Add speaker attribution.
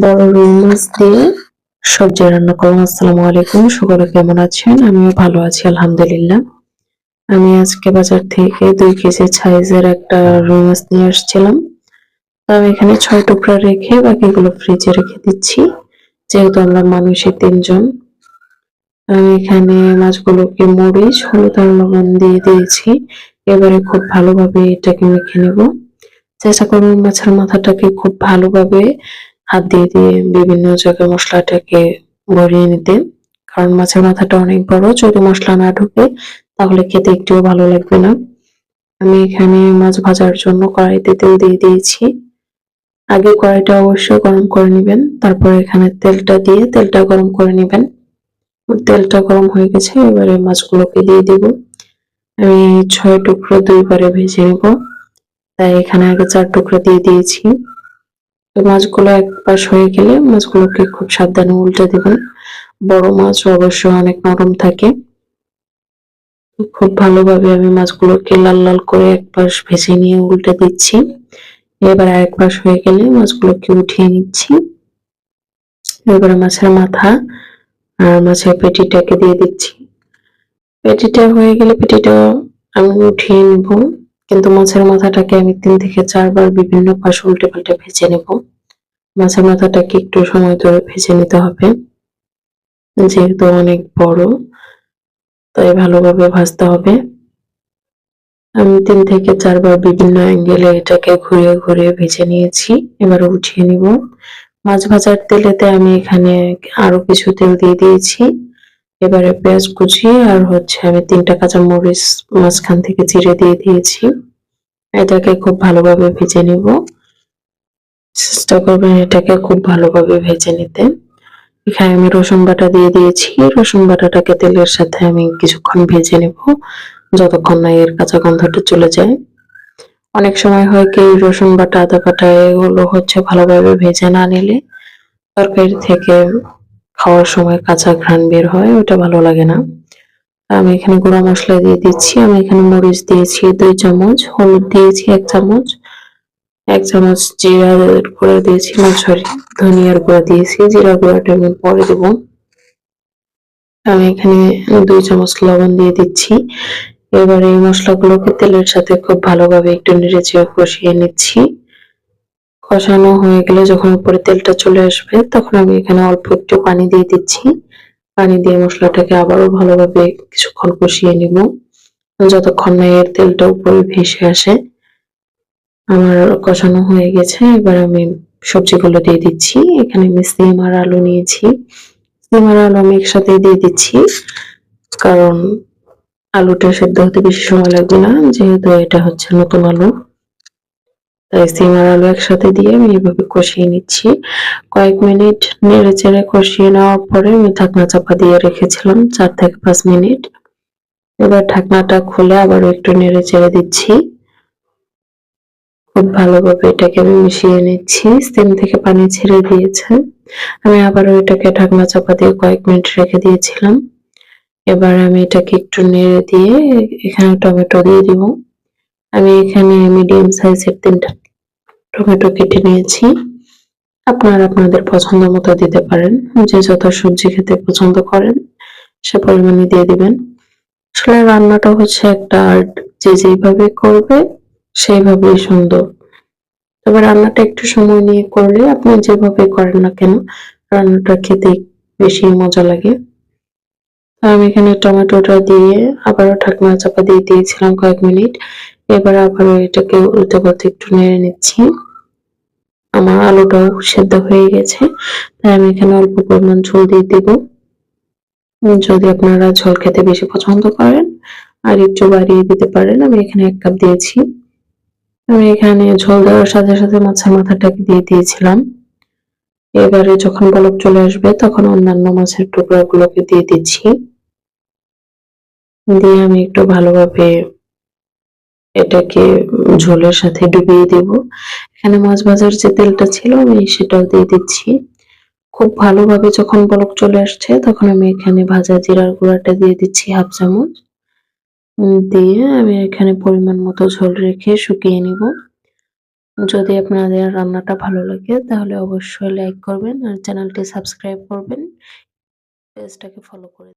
Speaker 1: বড় রুই মাছ দিয়ে সবজি রান্না করলাম। আসসালামু আলাইকুম, সকলে কেমন আছেন? আমিও ভালো আছি, আলহামদুলিল্লাহ। আমি আজকে বাজার থেকে দুই একটা রুই নিয়ে আসছিলাম। আমি এখানে ছয় টুকরা রেখে বাকিগুলো ফ্রিজে রেখে দিচ্ছি। যেহেতু আমরা মানুষই তিনজন, আমি এখানে মাছগুলোকে মরিচ, হলুদ লবণ দিয়ে দিয়েছি। এবারে খুব ভালোভাবে এটাকে মেখে নেব। চেষ্টা করবেন মাছের মাথাটাকে খুব ভালোভাবে হাত দিয়ে দিয়ে বিভিন্ন জায়গায় মশলাটাকে ভরিয়ে নিতে। কারণ মাছের মাথাটা অনেক বড়, যদি মশলা না ঢুকে তাহলে খেতে একটুও ভালো লাগবে না। আমি এখানে মাছ ভাজার জন্য কড়াইতে তেল দিয়ে দিয়েছি। আগে কড়াইটা অবশ্যই গরম করে নেবেন, তারপর এখানে তেলটা দিয়ে তেলটা গরম করে নেবেন। তেলটা গরম হয়ে গেছে, এবারে মাছগুলোকে দিয়ে দিব। আমি ছয় টুকরো দুইবারে ভেজে নেব। তাই এখানে আগে চার টুকরো দিয়ে দিয়েছি। মাছগুলো এক পাশ হয়ে গেলে মাছগুলোকে খুব সাবধানে উল্টে দিবেন। বড় মাছ অবশ্য অনেক নরম থাকে। খুব ভালোভাবে আমি মাছগুলোকে লাল লাল করে এক পাশ ভেজে নিয়ে উল্টে দিচ্ছি। এবার আরেক পাশ হয়ে গেলে মাছগুলোকে উঠিয়ে নিচ্ছি। এবারে মাছের মাথা আর মাছের পেটিটাকে দিয়ে দিচ্ছি। পেটিটা হয়ে গেলে পেটিটা আমি উঠিয়ে নিব। কিন্তু মাছের মাথাটাকে আমি তিন থেকে চারবার বিভিন্ন পাশ উল্টে পাল্টে ভেজে নেব। মাছের মাথাটাকে একটু সময় ধরে ভেজে নিতে হবে। যেহেতু অনেক বড়, তাই ভালোভাবে ভাজতে হবে। আমি তিন থেকে চারবার বিভিন্ন অ্যাঙ্গেলে এটাকে ঘুরিয়ে ঘুরিয়ে ভেজে নিয়েছি। এবার উঠিয়ে নিব। মাছ ভাজার তেলেতে আমি এখানে আরও কিছু তেল দিয়ে দিয়েছি। এবারে পেঁয়াজ কুচি আর হচ্ছে আমি তিনটা কাঁচা মরিচ মাঝখান থেকে চিড়ে দিয়ে দিয়েছি। এটাকে খুব ভালোভাবে ভেজে নিব। চেষ্টা করবেন এটাকে খুব ভালোভাবে ভেজে নিতে। এখানে আমি রসুন বাটা দিয়ে দিয়েছি। রসুন বাটাটাকে তেলের সাথে আমি কিছুক্ষণ ভেজে নেব, যতক্ষণ না এর কাঁচা গন্ধটা চলে যায়। অনেক সময় হয় কি, রসুন বাটা, আদা বাটা, এগুলো হচ্ছে ভালোভাবে ভেজে না নিলে তরকারি থেকে খাওয়ার সময় কাঁচা ঘ্রাণ বের হয়, ওটা ভালো লাগে না। আমি এখানে গুঁড়া মশলা দিয়ে দিচ্ছি, আমি এখানে মরিচ দিয়েছি দুই চামচ, হলুদ দিয়েছি এক চামচ এক চামচ জিরা গুঁড়া দিয়েছি, না, সরি, ধনিয়ার গুঁড়া দিয়েছি, জিরা গুঁড়াটা আমি পরে দেবো। আমি এখানে দুই চামচ লবণ দিয়ে দিচ্ছি। এবার এই মশলাগুলোকে তেলের সাথে খুব ভালোভাবে একটু নেড়ে চেড়ে কষিয়ে নিচ্ছি। কষানো হয়ে গেলে যখন উপরে তেলটা চলে আসবে, তখন আমি এখানে অল্প একটু পানি দিয়ে দিচ্ছি। পানি দিয়ে মশলাটাকে আবারও ভালোভাবে কিছুক্ষণ কষিয়ে নিব। যতক্ষণ না এর তেলটা উপরে ভেসে আসে। আমার কষানো হয়ে গেছে। এবার আমি সবজিগুলো দিয়ে দিচ্ছি। এখানে আমি সিম আর আলু নিয়েছি। সিম আর আলু আমি একসাথে দিয়ে দিচ্ছি। কারণ আলুটা সেদ্ধ হতে বেশি সময় লাগবে না। যেহেতু এটা হচ্ছে নতুন আলু। তাই সিম আলু একসাথে দিয়ে আমি এভাবে কষিয়ে নিচ্ছি। কয়েক মিনিট নেড়ে চেড়ে কষিয়ে নেওয়ার পরে আমি ঢাকনা চাপা দিয়ে রেখেছিলাম চার থেকে পাঁচ মিনিট। এবার ঢাকনাটা খুলে আবারও একটু নেড়ে চেড়ে দিচ্ছি। খুব ভালোভাবে এটাকে আমি মিশিয়ে নিচ্ছি। সিম থেকে পানি ছেড়ে দিয়েছে। আমি আবারও এটাকে ঢাকনা চাপা দিয়ে কয়েক মিনিট রেখে দিয়েছিলাম। এবার আমি এটাকে একটু নেড়ে দিয়ে এখানে টমেটো দিয়ে দিব। আমি এখানে মিডিয়াম সাইজের তিনটা টমেটো কেটে নিয়েছি। আপনারা আপনাদের পছন্দ মতো দিতে পারেন। যে যত সবজি খেতে পছন্দ করেন, সে পরিমাণে দিয়ে দিবেন। আসলে রান্নাটা হচ্ছে একটা আর্ট যে যেভাবে করবে, সেইভাবেই সুন্দর। তবে রান্নাটা একটু সময় নিয়ে করলে আপনি যেভাবে করেন না কেন, রান্নাটা খেতে বেশি মজা লাগে। আমি এখানে টমেটোটা দিয়ে আবারও ঢাকনা চাপা দিয়ে দিয়েছিলাম কয়েক মিনিট। এবার আবারও এটাকে উল্টে পাল্টে একটু নেড়ে নিচ্ছি। আমার আলুটাও সেদ্ধ হয়ে গেছে, তাই আমি এখানে অল্প পরিমাণ ঝোল দিয়ে দিব। যদি আপনারা ঝোল খেতে বেশি পছন্দ করেন আর একটু বাড়িয়ে দিতে পারেন, আমি এখানে এক কাপ দিয়েছি। আমি এখানে ঝোল দেওয়ার সাথে সাথে মাছের মাথাটাকে দিয়ে দিয়েছিলাম। এবারে যখন বলক চলে আসবে, তখন অন্যান্য মাছের টুকরাগুলোকে দিয়ে দিচ্ছি। দিয়ে আমি একটু ভালোভাবে এটাকে ঝোলের সাথে ডুবিয়ে দেব। এখানে মাছ ভাজার যে তেলটা ছিল, আমি সেটাও দিয়ে দিচ্ছি। খুব ভালোভাবে যখন বলক চলে আসছে, তখন আমি এখানে ভাজা জিরার গুঁড়াটা দিয়ে দিচ্ছি হাফ চামচ। দিয়ে আমি এখানে পরিমাণ মতো ঝোল রেখে শুকিয়ে নিব। যদি আপনাদের রান্নাটা ভালো লাগে, তাহলে অবশ্যই লাইক করবেন আর চ্যানেলটি সাবস্ক্রাইব করবেন। পেজটাকে ফলো করে